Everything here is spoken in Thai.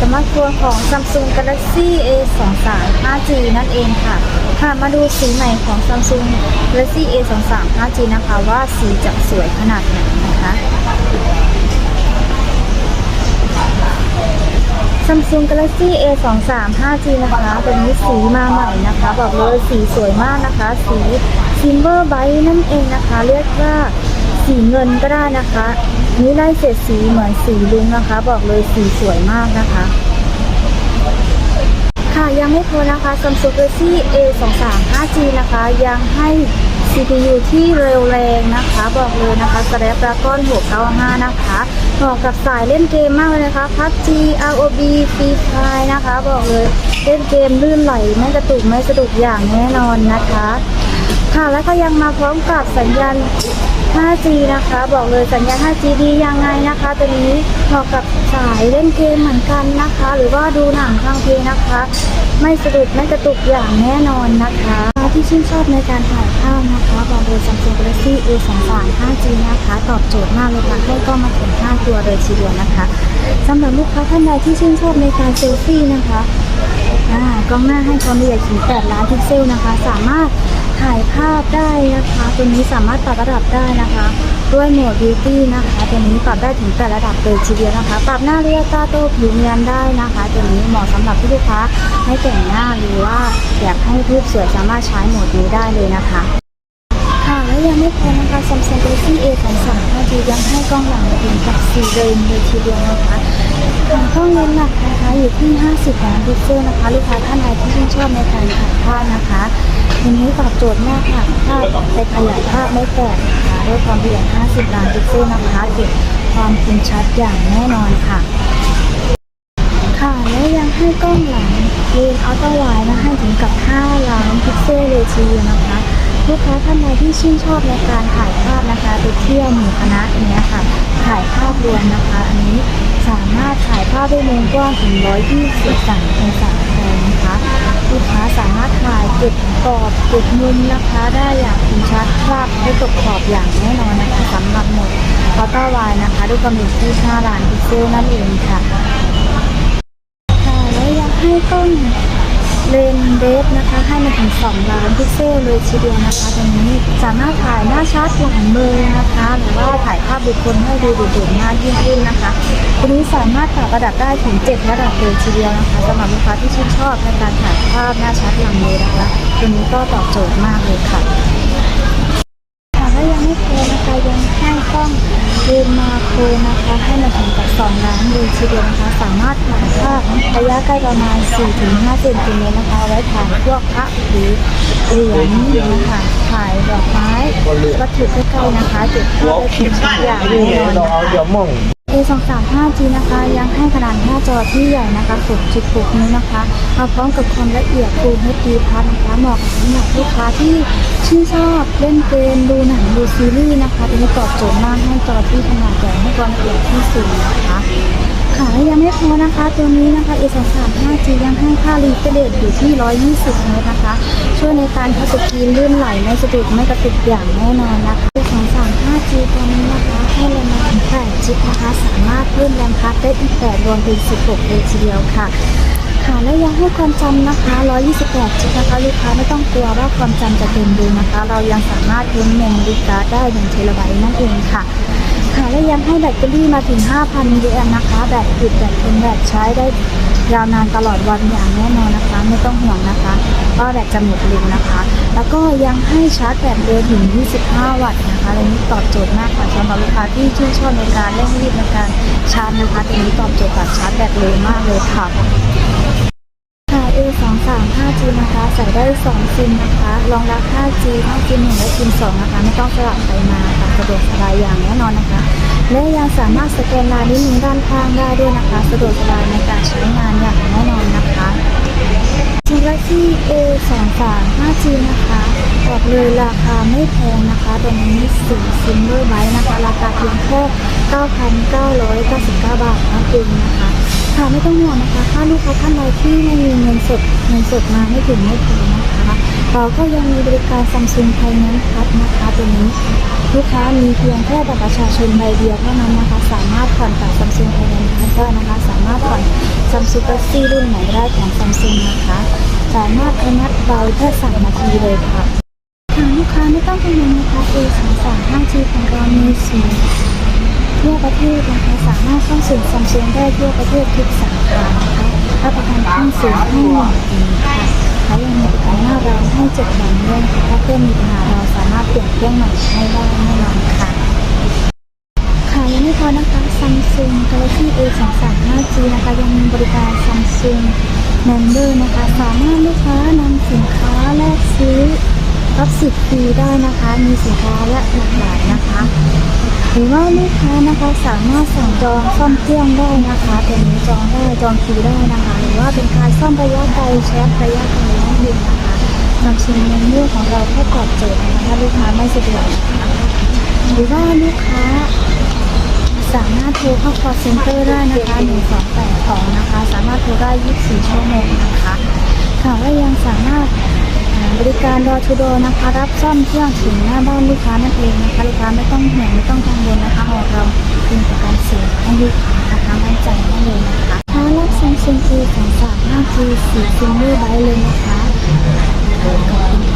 สมาร์ทโฟนของ Samsung Galaxy A23 5G นั่นเองค่ะค่ะมาดูสีใหม่ของ Samsung Galaxy A23 5G นะคะว่าสีจะสวยขนาดไหนนะคะ Samsung Galaxy A23 5G นะคะตัวนี้สีมาใหม่นะคะ บอกเลยสีสวยมากนะคะ สี Silver Bright นั่นเองนะคะ เรียกว่าสีเงินก็ได้นะคะ นี่ไล่เศษสีเหมือนสีลุงนะคะ บอกเลยสีสวยมากนะคะ ค่ะยังไม่พอนะคะ Samsung Galaxy A23 5G นะคะ ยังให้ CPU ที่เร็วแรงนะคะ บอกเลยนะคะ Snapdragon 695 นะคะเหมาะกับสายเล่นเกมมากเลยนะคะ PUBG ROB Free Fire นะคะ บอกเลยเล่นเกมลื่นไหลไม่กระตุกไม่สะดุดอย่างแน่นอนนะคะ ค่ะแล้วก็ยังมาพร้อมกับสัญญาณ 5G นะคะ บอกเลยสัญญาณ 5G ดียังไงนะคะตัวนี้เหมาะกับสายเล่นเกมเหมือนกันนะคะ หรือว่าดูหนังฟังเพลงนะคะ ไม่สะดุดไม่กระตุกอย่างแน่นอนนะคะที่ชื่นชอบในการถ่ายภาพนะคะบอกเลย Samsung Galaxy A23 5G นะคะ ตอบโจทย์มากเลยค่ะให้กล้องมาถึง 5 ตัวเลยทีเดียวนะคะสำหรับลูกค้าท่านใดที่ชื่นชอบในการเซลฟี่นะคะกล้องหน้าให้ความละเอียดถึง8ล้านพิกเซลนะคะ สามารถ ถ่ายภาพได้นะคะตัวนี้สามารถปรับระดับได้นะคะ ด้วยโหมด Beauty นะคะตัวนี้ปรับได้ถึง8ระดับเลยทีเดียวนะคะ ปรับหน้าเรียตาโตผิวเนียนได้นะคะตัวนี้เหมาะสำหรับที่ลูกค้าให้แต่งหน้าหรือว่าอยากให้รูปสวยสามารถใช้โหมดนี้ได้เลยนะคะค่ะและยังไม่พอนะคะ Samsung Galaxy A23 5G ยังให้กล้องหลังถึงกับ4เลนเลยทีเดียวนะคะ กล้องเลนส์หลักนะคะอยู่ที่ 50ล้านพิกเซลนะคะลูกค้าท่านใดที่ชื่นชอบในการถ่ายภาพนะคะทีนี้ตอบโจทย์มากค่ะภาพไปขยายภาพไม่แตกนะคะด้วยความละเอียด50ล้านพิกเซลนะคะเก็บความคมชัดอย่างแน่นอนค่ะ ค่ะและยังให้กล้องหลังเลนส์อัลตร้าไวด์มาให้ถึงกับ 5 ล้านพิกเซลเลยทีเดียวนะคะลูกค้าท่านใดที่ชื่นชอบในการถ่ายภาพนะคะไปเที่ยวหมู่คณะอย่างเนี้ยค่ะ ถ่ายภาพรวมนะคะ อันนี้ สามารถถ่ายภาพได้มุมกว้างถึง123องศาเลยนะคะลูกค้าสามารถถ่ายเก็บกรอบเก็บมุมนะคะ ได้อย่างคมชัดภาพไม่ตกขอบอย่างแน่นอนนะคะสำหรับหมดอัลตร้าวายนะคะด้วยความละเอียดที่5ล้านพิกเซลนั่นเองค่ะ เลนเดฟนะคะ ให้มาถึง2ล้านพิกเซลเลยทีเดียวนะคะตรงนี้สามารถถ่ายหน้าชัดหลังมือนะคะ หรือว่าถ่ายภาพบุคคลให้ดูโดดเด่นมากยิ่งขึ้นนะคะตัวนี้สามารถปรับระดับได้ถึง 7 ระดับเลยทีเดียวนะคะสำหรับลูกค้าที่ชื่นชอบในการถ่ายภาพหน้าชัดหลังมือนะคะตัวนี้ก็ตอบโจทย์มากเลยค่ะค่ะและยังไม่พอนะคะ ยังให้กล้องเลนส์มาโครนะคะ ให้มาถึงกับ2ล้านเลยทีเดียวนะคะ สามารถถ่ายภาพระยะใกล้ประมาณ 4-5เซนติเมตรนะคะเอาไว้ถ่ายพวกพระหรือเหรียญนะคะถ่ายดอกไม้วัตถุใกล้ๆนะคะเก็บภาพได้เป็นชิ้นอย่างแน่นอนนะคะ A235G นะคะ ยังให้ขนาดหน้าจอที่ใหญ่นะคะ6.6นิ้วนะคะมาพร้อมกับความละเอียด Full HD Plus นะคะเหมาะกับสำหรับลูกค้าที่ชื่นชอบเล่นเกมดูหนังดูซีรีส์นะคะตัวนี้ตอบโจทย์มากให้จอที่ขนาดใหญ่ให้ความละเอียดที่สูงนะคะค่ะและยังไม่พอนะคะ ตัวนี้นะคะ A235G ยังให้ค่ารีเฟรชอยู่ที่ 120 เมตรนะคะ ช่วยในการทัชสกรีนลื่นไหลไม่สะดุดไม่กระตุกอย่างแน่นอนนะคะ A235G ตัวนี้นะคะให้แรมมาถึง8จิตนะคะ สามารถเพิ่มแรมพัดได้อีก8รวมเป็น16เลยทีเดียวค่ะค่ะและยังให้ความจำนะคะ 128จิกนะคะลูกค้าไม่ต้องกลัวว่าความจำจะเต็มดูนะคะ เรายังสามารถเพิ่มเมมโมรีการ์ดได้1เทราไบต์นั่นเองค่ะ ค่ะและยังให้แบตเตอรี่มาถึง 5,000มิลลิแอมป์นะคะแบตอึดแบตทนแบตใช้ได้ยาวนานตลอดวันอย่างแน่นอนนะคะ ไม่ต้องห่วงนะคะว่าแบตจะหมดเร็วนะคะ แล้วก็ยังให้ชาร์จแบตเร็วถึง 25 วัตต์นะคะอันนี้ตอบโจทย์มากค่ะสำหรับลูกค้าที่ชื่นชอบในการเร่งรีบในการชาร์จนะคะตัวนี้ตอบโจทย์กับชาร์จแบตเร็วมากเลยค่ะ 5G นะคะใส่ได้ 2 ซิมนะคะรองรับ 5G ทั้งซิม1และซิม2นะคะไม่ต้องสลับไปมาค่ะสะดวกสบายอย่างแน่นอนนะคะ และยังสามารถสแกนลายนิ้วมือด้านข้างได้ด้วยนะคะ สะดวกสบายในการใช้งานอย่างแน่นอนนะคะ Galaxy A23 5G นะคะบอกเลยราคาไม่แพงนะคะตัวนี้สีซิมเบอร์ไบนะคะ ราคาเพียงแค่ 9,999 บาทนั่นเองนะคะ ค่ะไม่ต้องห่วงนะคะ ถ้าลูกค้าท่านใดที่ไม่มีเงินสดเงินสดมาไม่ถึงไม่พอนะคะเราก็ยังมีบริการ Samsung Finance Plus นะคะตัวนี้ลูกค้ามีเพียงแค่บัตรประชาชนใบเดียวเท่านั้นนะคะ สามารถผ่อนกับ Samsung Finance Plus ได้นะคะ สามารถผ่อน Samsung Galaxy รุ่นไหนได้ของ Samsung นะคะ สามารถอนัดไว้แค่3นาทีเลยค่ะทางลูกค้าไม่ต้องกังวลนะคะ A 2 3 5 G ของเรามีศูนย์ทั่วประเทศนะคะสามารถ เข้าสู่ Samsung ได้ทั่วประเทศทุกสาขานะคะรับประกันเครื่องสียงให้หนึ่งปีค่ะและยังมีประกันหน้าร้านให้เจ็ดวันด้วยค่ะถ้าเครื่องมีปัญหาเราสามารถเปลี่ยนเครื่องใหม่ให้ได้แน่นอนค่ะค่ะยังไม่พอนะคะ Samsung Galaxy A 2 3 5 G นะคะยังมีบริการ Samsung Member นะคะสามารถลูกค้านำสินค้าแลกซื้อรับสิทธิ์ฟรีได้นะคะ มีสินค้าและหลากหลายนะคะ หรือว่าลูกค้านะคะสามารถสั่งจองซ่อมเครื่องได้นะคะตัวนี้จองได้จองคิวได้นะคะ หรือว่าเป็นการซ่อมระยะไกลแชทระยะไกลนั่นเองนะคะ Samsung Member ของเราแค่ตอบโจทย์นะคะถ้าลูกค้าไม่สะดวกนะคะหรือว่าลูกค้าสามารถโทรเข้า call center ได้นะคะ1282นะคะ สามารถโทรได้ 24 ชั่วโมงนะคะค่ะและยังสามารถ บริการดอทูโดนะคะ รับซ่อมเครื่องถึงหน้าบ้านลูกค้านั่นเองนะคะลูกค้าไม่ต้องห่วงไม่ต้องกังวลนะคะของเราเป็นประกันเสียให้ลูกค้านะคะมั่นใจได้เลยนะคะถ้ารับ Samsung A 2 3 5 G สีซิมเกิลไบเลยนะคะขอบคุณค่ะ